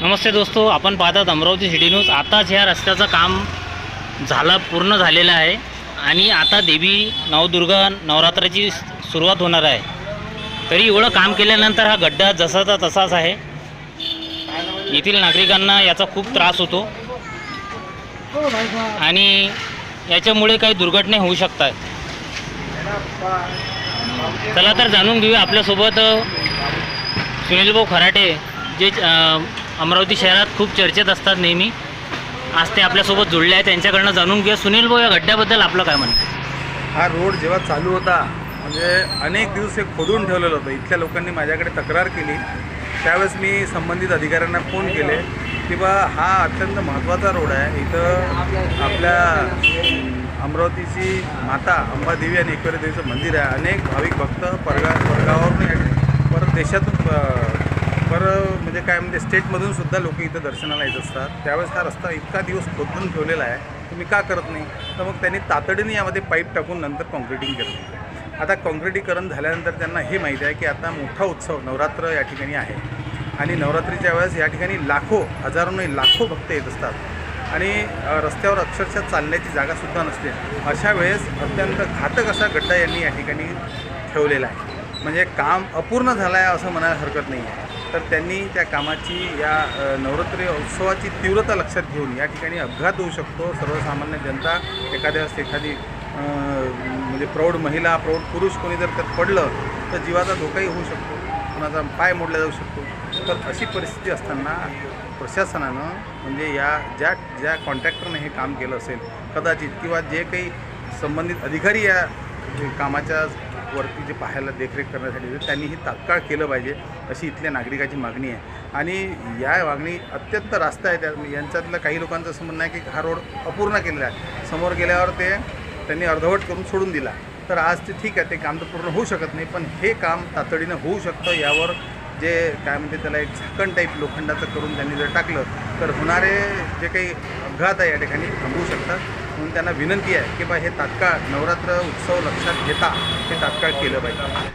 नमस्ते दोस्तो आपण पाहतात अमरावती सिटी न्यूज आताच ह्या रस्त्याचं काम झालं पूर्ण झालेलं आहे. आणि आता देवी नवदुर्गा नवरात्राची सुरुवात होणार आहे. तरी एवढं काम केल्यानंतर हा गड्डा जसाचा तसाच आहे. येथील नागरिकांना याचा खूप त्रास होतो. आणि याच्यामुळे काही दुर्घटना होऊ शकतात. चला तर जाणून घेऊया आपल्यासोबत सुनील सुनीलभाऊ खराटे जे अमरावती शहरात खूप चर्चेत असतात नेहमी. आज ते आपल्यासोबत जुळले आहेत त्यांच्याकडनं जाणून घ्या सुनील भाऊ या गड्ड्याबद्दल आपलं काय म्हणणं? हा रोड जेव्हा चालू होता म्हणजे अनेक दिवस हे खोदून ठेवलेलं होतं. इथल्या लोकांनी माझ्याकडे तक्रार केली. त्यावेळेस मी संबंधित अधिकाऱ्यांना फोन केले की बा हा अत्यंत महत्त्वाचा रोड आहे. इथं आपल्या अमरावतीची माता अंबादेवी आणि एकविरा देवीचं मंदिर आहे. अनेक भाविक भक्त परगा परगावावरून परत देशातून अ, म्हणजे काय म्हणजे स्टेटमधून सुद्धा लोक इथं दर्शनाला येत असतात. त्यावेळेस हा रस्ता इतका दिवस खोदून ठेवलेला आहे तुम्ही का करत नाही? तर मग त्यांनी तातडीने यामध्ये पाईप टाकून नंतर कॉन्क्रिटिंग केलं. आता कॉन्क्रिटीकरण झाल्यानंतर त्यांना हे माहिती आहे की आता मोठा उत्सव नवरात्र या ठिकाणी आहे. आणि नवरात्रीच्या वेळेस या ठिकाणी लाखो हजारो लाखो भक्त येत असतात. आणि रस्त्यावर अक्षरशः चालण्याची जागासुद्धा नसते. अशा वेळेस अत्यंत घातक असा गड्डा यांनी या ठिकाणी ठेवलेला आहे. म्हणजे काम अपूर्ण झालं आहे असं म्हणायला हरकत नाही आहे तर त्यांनी त्या कामाची या नवरात्री उत्सवाची तीव्रता लक्षात घेऊन या ठिकाणी अपघात होऊ शकतो. सर्वसामान्य जनता एखाद्या एखादी म्हणजे प्रौढ महिला प्रौढ पुरुष कोणी जर त्यात पडलं तर जीवाचा धोकाही होऊ शकतो. कोणाचा पाय मोडला जाऊ शकतो. तर अशी परिस्थिती असताना प्रशासनानं म्हणजे या ज्या ज्या कॉन्ट्रॅक्टरनं हे काम केलं असेल कदाचित किंवा जे काही संबंधित अधिकारी या कामाच्या वरती जे पाहायला देखरेख करण्यासाठी त्यांनी ही तात्काळ केलं पाहिजे अशी इथल्या नागरिकाची मागणी आहे. आणि या मागणी अत्यंत रास्त आहे त्या यांच्यातलं काही लोकांचं असं म्हणणं आहे की हा रोड अपूर्ण केलेला आहे. समोर गेल्यावर ते त्यांनी अर्धवट करून सोडून दिला. तर आज ते ठीक आहे ते काम तर पूर्ण होऊ शकत नाही पण हे काम तातडीनं होऊ शकतं यावर जे काय म्हणते त्याला एक झाकण टाईप लोखंडाचं करून त्यांनी जर टाकलं तर होणारे जे काही अपघात आहे या ठिकाणी थांबवू शकतात. म्हणून त्यांना विनंती आहे की बा हे तात्काळ नवरात्र उत्सव लक्षात घेता हे तात्काळ केलं पाहिजे.